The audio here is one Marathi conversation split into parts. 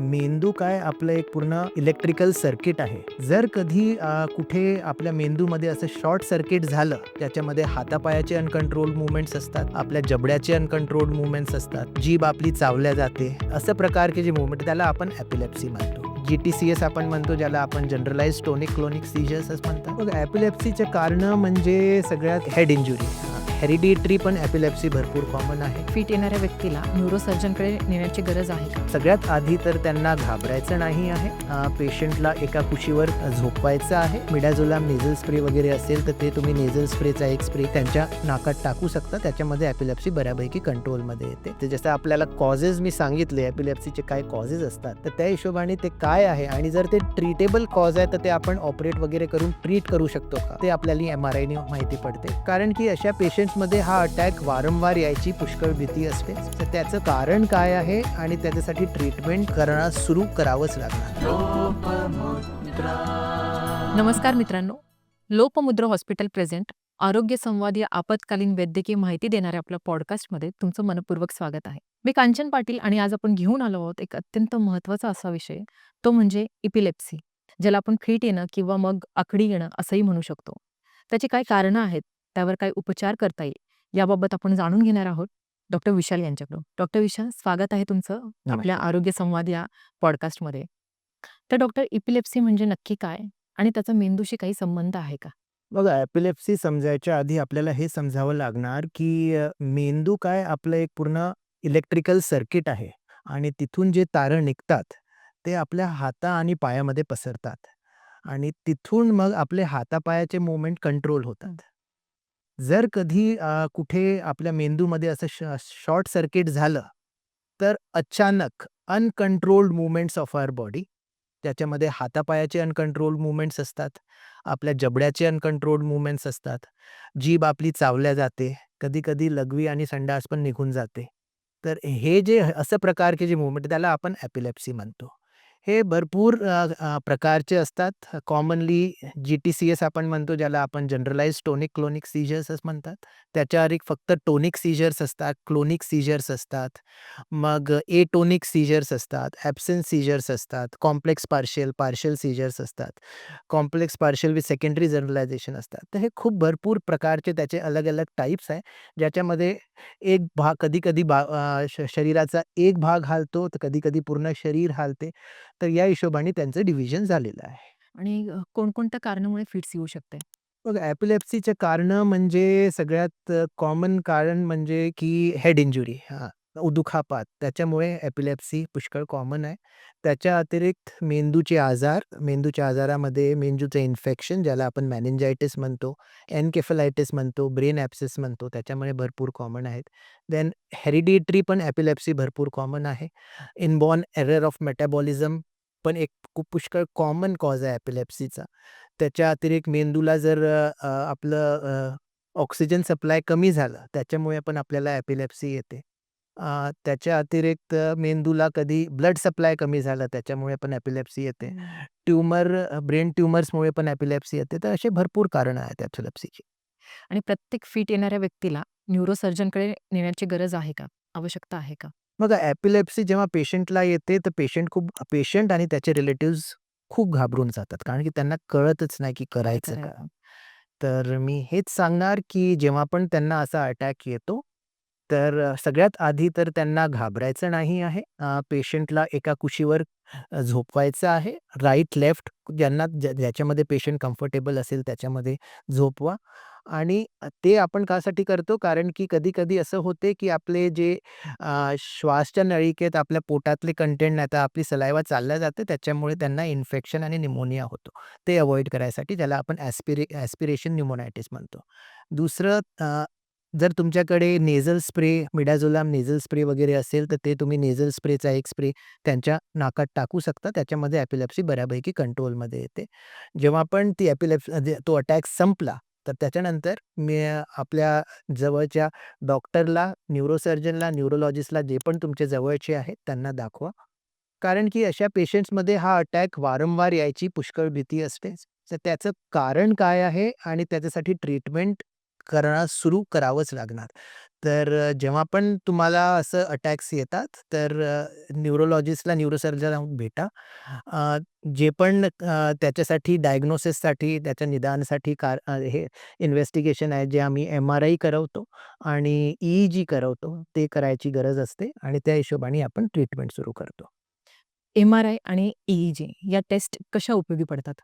मेंदू काय आपलं एक पूर्ण इलेक्ट्रिकल सर्किट आहे. जर कधी कुठे आपल्या मेंदूमध्ये असं शॉर्ट सर्किट झालं, त्याच्यामध्ये हातापायाचे अनकंट्रोल मुवमेंट्स असतात, आपल्या जबड्याचे अनकंट्रोल मुवमेंट्स असतात, जीभ आपली चावल्या जाते. असं प्रकारचे जे मुवमेंट त्याला आपण एपिलेप्सी म्हणतो. जी-टी-सी-एस आपण म्हणतो, ज्याला आपण जनरलाइज टोनिक क्लोनिक सीजर्स म्हणतात. मग एपिलेप्सीचे कारणं म्हणजे सगळ्यात हेड इंजुरी, हेरिडिटरी पण एपिलेप्सी भरपूर कॉमन आहे. फिट येणाऱ्या व्यक्तीला न्यूरोसर्जनकडे नेण्याची गरज आहे का? सगळ्यात आधी तर त्यांना घाबरायचं नाही आहे. पेशंटला एका कुशीवर झोपवायचं आहे. मिडाझोलाम नेझल स्प्रे वगैरे असेल तर ते तुम्ही नेझल स्प्रेचा एक स्प्रे त्यांच्या नाकात टाकू शकता. त्याच्यामध्ये एपिलेप्सी बऱ्यापैकी कंट्रोलमध्ये येते. ते जसं आपल्याला कॉजेस मी सांगितले एपिलेप्सीचे काय कॉजेस असतात तर त्या हिशोबाने ते काय आहे आणि जर ते ट्रीटेबल कॉज आहे तर ते आपण ऑपरेट वगैरे करून ट्रीट करू शकतो का? ते आपल्याला एम आर आयने माहिती पडते. कारण की अशा पेशंटमध्ये हा अटॅक वारंवार यायची पुष्कळ भीती असते. तर त्याचं कारण काय आहे आणि त्याच्यासाठी ट्रीटमेंट करणं सुरू करावंच लागणार. नमस्कार मित्रांनो. लोपमुद्रा हॉस्पिटल प्रेझेंट आरोग्य संवाद या आपत्कालीन वैद्यकीय माहिती देणाऱ्या आपल्या पॉडकास्टमध्ये तुमचं मनपूर्वक स्वागत आहे. मी कांचन पाटील आणि आज आपण घेऊन आलो आहोत एक अत्यंत महत्त्वाचा असा विषय तो म्हणजे इपिलेप्सी ज्याला आपण फिट येणं किंवा मग आकडी येणं असंही म्हणू शकतो. त्याची काय कारणं आहेत? त्यावर काय उपचार करता येईल याबाबत आपण जाणून घेणार आहोत डॉक्टर विशाल यांच्याकडून. डॉक्टर विशाल स्वागत आहे तुमचं आपल्या आरोग्य संवाद या पॉडकास्टमध्ये. तर डॉक्टर इपिलेप्सी म्हणजे नक्की काय आणि त्याचा मेंदूशी काही संबंध आहे का? बघा एपिलेप्सी समजायच्या आधी आपल्याला हे समजावं लागणार की मेंदू काय आपलं एक पूर्ण इलेक्ट्रिकल सर्किट आहे आणि तिथून जे तारं निघतात ते आपल्या हाता आणि पायामध्ये पसरतात आणि तिथून मग आपले हातापायाचे मूवमेंट कंट्रोल होतात. जर कधी अ, कुठे आपल्या मेंदूमध्ये असं श शॉर्ट सर्किट झालं तर अचानक uncontrolled movements of our body त्याच्यामध्ये हातापायाचे अनकंट्रोल्ड मूव्हमेंट्स असतात, आपल्या जबड्याचे अनकंट्रोल्ड मूव्हमेंट्स असतात, जीभ आपली चावल्या जाते, कधी-कधी लघवी आणि संडास पण निघून जाते. तर हे जे असं प्रकारचे जे मूव्हमेंट त्याला आपण एपिलेप्सी म्हणतो. हे भरपूर प्रकारचे असतात. कॉमनली जी-टी-सी-एस आपण म्हणतो, ज्याला आपण जनरलाइज टोनिक क्लोनिक सीजर्स म्हणतात. त्याच्यावर एक फक्त टोनिक सीजर्स असतात, क्लोनिक सीजर्स असतात, मग ए टोनिक सीजर्स असतात, ॲब्सेंट सीजर्स असतात, कॉम्प्लेक्स पार्शियल, पार्शियल सीजर्स असतात, complex partial with secondary generalisation असतात. तर हे खूप भरपूर प्रकारचे त्याचे अलग-अलग टाईप्स आहे, ज्याच्यामध्ये एक भाग कधी-कधी बा श शरीराचा एक भाग हालतो, तर कधी-कधी पूर्ण शरीर हालते. तर या हिशोबाने त्यांचं डिव्हिजन झालेलं आहे. आणि कोणकोणत्या कारणामुळे फिट्स येऊ शकते बघा एपिलेप्सीचे कारणं म्हणजे सगळ्यात कॉमन कारण म्हणजे की हेड इंजुरी हां, दुखापत त्याच्यामुळे एपिलेप्सी पुष्कळ कॉमन आहे. त्याच्या अतिरिक्त मेंदूचे आजार, मेंदूच्या आजारामध्ये मेंदूचं इन्फेक्शन ज्याला आपण मेनिंजायटिस म्हणतो, एन्केफलायटिस म्हणतो, ब्रेन ॲब्सेस म्हणतो, त्याच्यामुळे भरपूर कॉमन आहेत. देन हेरिडिटरी पण एपिलेप्सी भरपूर कॉमन आहे. इनबॉर्न एरर ऑफ मेटाबॉलिझम पण एक खूप पुष्कळ कॉमन कॉज आहे एपिलेप्सीचा. त्याच्या अतिरिक्त मेंदूला जर अ, आपलं अ, ऑक्सिजन सप्लाय कमी झालं, त्याच्यामुळे पण आपल्याला एपिलेप्सी येते. अ, त्याच्या अतिरिक्त मेंदूला कधी ब्लड सप्लाय कमी झालं, त्याच्यामुळे पण एपिलेप्सी येते. ट्यूमर अ, ब्रेन ट्यूमर्समुळे पण एपिलेप्सी येते. तर असे भरपूर कारणं आहेत एपिलेप्सीची. आणि प्रत्येक फिट येणाऱ्या व्यक्तीला न्यूरोसर्जनकडे नेण्याची गरज आहे का आवश्यकता आहे का बघा एपिलेप्सी जेव्हा पेशंटला येते, तर पेशंट खूप पेशंट आणि त्याचे रिलेटिव्हज खूप घाबरून जातात. कारण की त्यांना कळतच नाही की करायचं? करायचं तर मी हेच सांगणार, की जेव्हा पण त्यांना असा अटॅक येतो, तर सगळ्यात आधी तर त्यांना घाबरायचं नाही आहे. पेशंटला एका कुशीवर झोपवायचं आहे. राइट, लेफ्ट ज्यांना ज्या ज्याच्यामध्ये पेशंट कम्फर्टेबल असेल त्याच्यामध्ये झोपवा आणि ते आपण कासाठी करतो, कारण की कधी-कधी असं होते, की आपले जे अ, श्वासच्या नळिकेत आपल्या पोटातले कंटेंट नाहीतर आपली सलायवा चालल्या जाते, त्याच्यामुळे त्यांना इन्फेक्शन आणि न्यूमोनिया होतो. ते अव्हॉइड करायसाठी ज्याला आपण ॲस्पिरे ॲस्पिरेशन न्यूमोनायटिस म्हणतो. दुसरं अ, जर तुमच्याकडे nasal spray, midazolam nasal spray वगैरे असेल, तर ते तुम्ही नेझल स्प्रेचा एक स्प्रे त्यांच्या नाकात टाकू शकता. त्याच्यामध्ये एपिलेप्सी बऱ्यापैकी कंट्रोलमध्ये येते. जेव्हा आपण ती एपिलेप्सी म्हणजे तो अटॅक संपला, तर त्याच्यानंतर मी आपल्या जवळच्या डॉक्टरला, न्यूरोसर्जनला, न्यूरोलॉजिस्टला जे पण तुमचे जवळचे आहेत त्यांना दाखवा. कारण की अशा पेशंट्समध्ये हा अटॅक वारंवार यायची पुष्कळ भीती असते. तर त्याचं कारण काय आहे आणि त्याच्यासाठी ट्रीटमेंट करणं सुरू करावंच लागणार. तर अ, जेव्हा पण तुम्हाला असं अटॅक्स येतात, तर अ, न्यूरोलॉजिस्टला, न्यूरोसर्जनला भेटा. अ, जे पण अ, त्याच्यासाठी डायग्नोसिससाठी, त्याच्या निदानासाठी कार अ, हे इन्व्हेस्टिगेशन आहे, जे आम्ही एम-आर-आय करवतो आणि ई-ई-जी करवतो, ते करायची गरज असते आणि त्या हिशोबाने आपण ट्रीटमेंट सुरू करतो. एम-आर-आय आणि ई-ई-जी या टेस्ट कशा उपयोगी पडतात?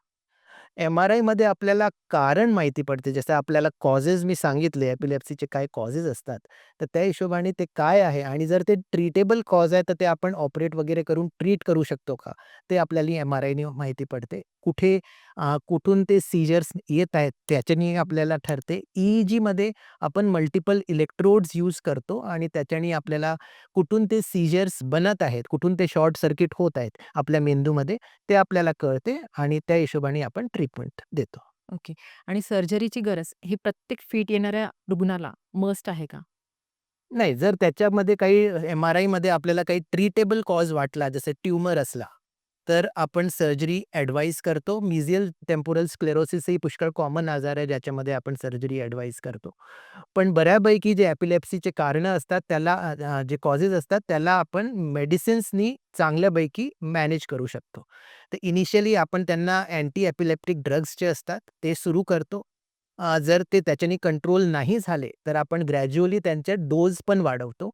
एम-आर-आयमध्ये आपल्याला कारण माहिती पडते. जसं आपल्याला कॉजेस मी सांगितले, एपिलेप्सीचे काय कॉजेस असतात, तर त्या हिशोबाने ते काय आहे आणि जर ते ट्रीटेबल कॉज आहे, तर ते आपण ऑपरेट वगैरे करून ट्रीट करू शकतो का? ते आपल्याला एम-आर-आयने माहिती पडते. कुठे अ, कुठून ते सीजर्स येत आहेत, त्याच्याने आपल्याला ठरते. ई-ई-जीमध्ये आपण मल्टिपल इलेक्ट्रोड्स यूज करतो आणि त्याच्याने आपल्याला कुठून ते सीजर्स बनत आहेत, कुठून ते शॉर्ट सर्किट होत आहेत आपल्या मेंदूमध्ये, ते आपल्याला कळते आणि त्या हिशोबाने आपण ट्रीटमेंट देतो. ओके. आणि सर्जरीची गरज ही प्रत्येक फिट येणाऱ्या रुग्णाला मस्ट आहे का? नाही, जर त्याच्यामध्ये काही एम-आर-आयमध्ये आपल्याला काही ट्रीटेबल कॉज वाटला, जसं ट्यूमर असला, तर आपण सर्जरी ॲडवाईज करतो. मिझियल टेम्पोरल स्क्लेरोसिस ही पुष्कळ कॉमन आजार आहे, ज्याच्यामध्ये आपण सर्जरी ॲडवाईज करतो. पण बऱ्यापैकी जे ॲपिलेप्सीचे कारणं असतात, त्याला जे कॉजेस असतात, त्याला आपण मेडिसिन्सनी चांगल्यापैकी मॅनेज करू शकतो. तर इनिशियली आपण त्यांना अँटी ॲपिलेप्टिक ड्रग्स जे असतात, ते सुरू करतो. जर ते त्याच्याने कंट्रोल नाही झाले, तर आपण ग्रॅज्युअली त्यांचे डोज पण वाढवतो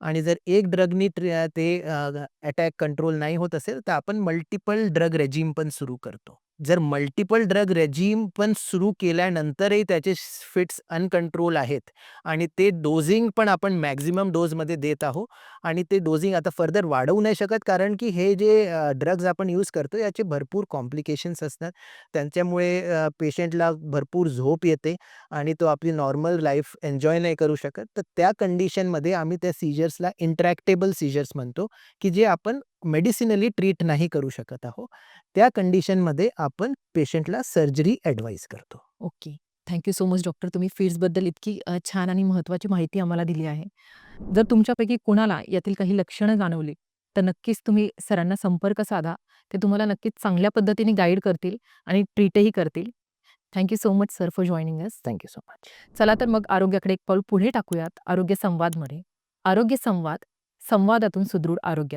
आणि जर एक ड्रगनी ते अटॅक कंट्रोल नाही होत असेल, तर आपण मल्टिपल ड्रग रेजिम पण सुरू करतो. जर मल्टिपल ड्रग रेजिम पण सुरू केल्यानंतरही त्याचे फिट्स अनकंट्रोल आहेत आणि ते डोजिंग पण आपण मॅक्झिमम डोजमध्ये देत आहोत आणि ते डोजिंग आता फर्दर वाढवू नाही शकत, कारण की हे जे ड्रग्ज आपण यूज करतो, याचे भरपूर कॉम्प्लिकेशन्स असतात. त्यांच्यामुळे पेशंटला भरपूर झोप येते आणि तो आपली नॉर्मल लाईफ एन्जॉय नाही करू शकत. तर त्या कंडिशनमध्ये आम्ही त्या सीजर्सला इंट्रॅक्टेबल सीजर्स म्हणतो, की जे आपण मेडिसिनली ट्रीट नाही करू शकत आहोत. त्या कंडिशनमध्ये आपण पेशंटला सर्जरी ॲडवाईज करतो. Okay. Thank you so much doctor. तुम्ही फिट्सबद्दल इतकी छान आणि महत्त्वाची माहिती आम्हाला दिली आहे. जर तुमच्यापैकी कुणाला यातील काही लक्षणं जाणवली, तर नक्कीच तुम्ही सरांना संपर्क साधा. ते तुम्हाला नक्कीच चांगल्या पद्धतीने गाईड करतील आणि ट्रीटही करतील. Thank you so much sir for joining us. Thank you so much. चला तर मग आरोग्याकडे एक पाऊल पुढे टाकूयात आरोग्य संवादमध्ये. आरोग्य संवाद, संवादातून सुदृढ आरोग्य.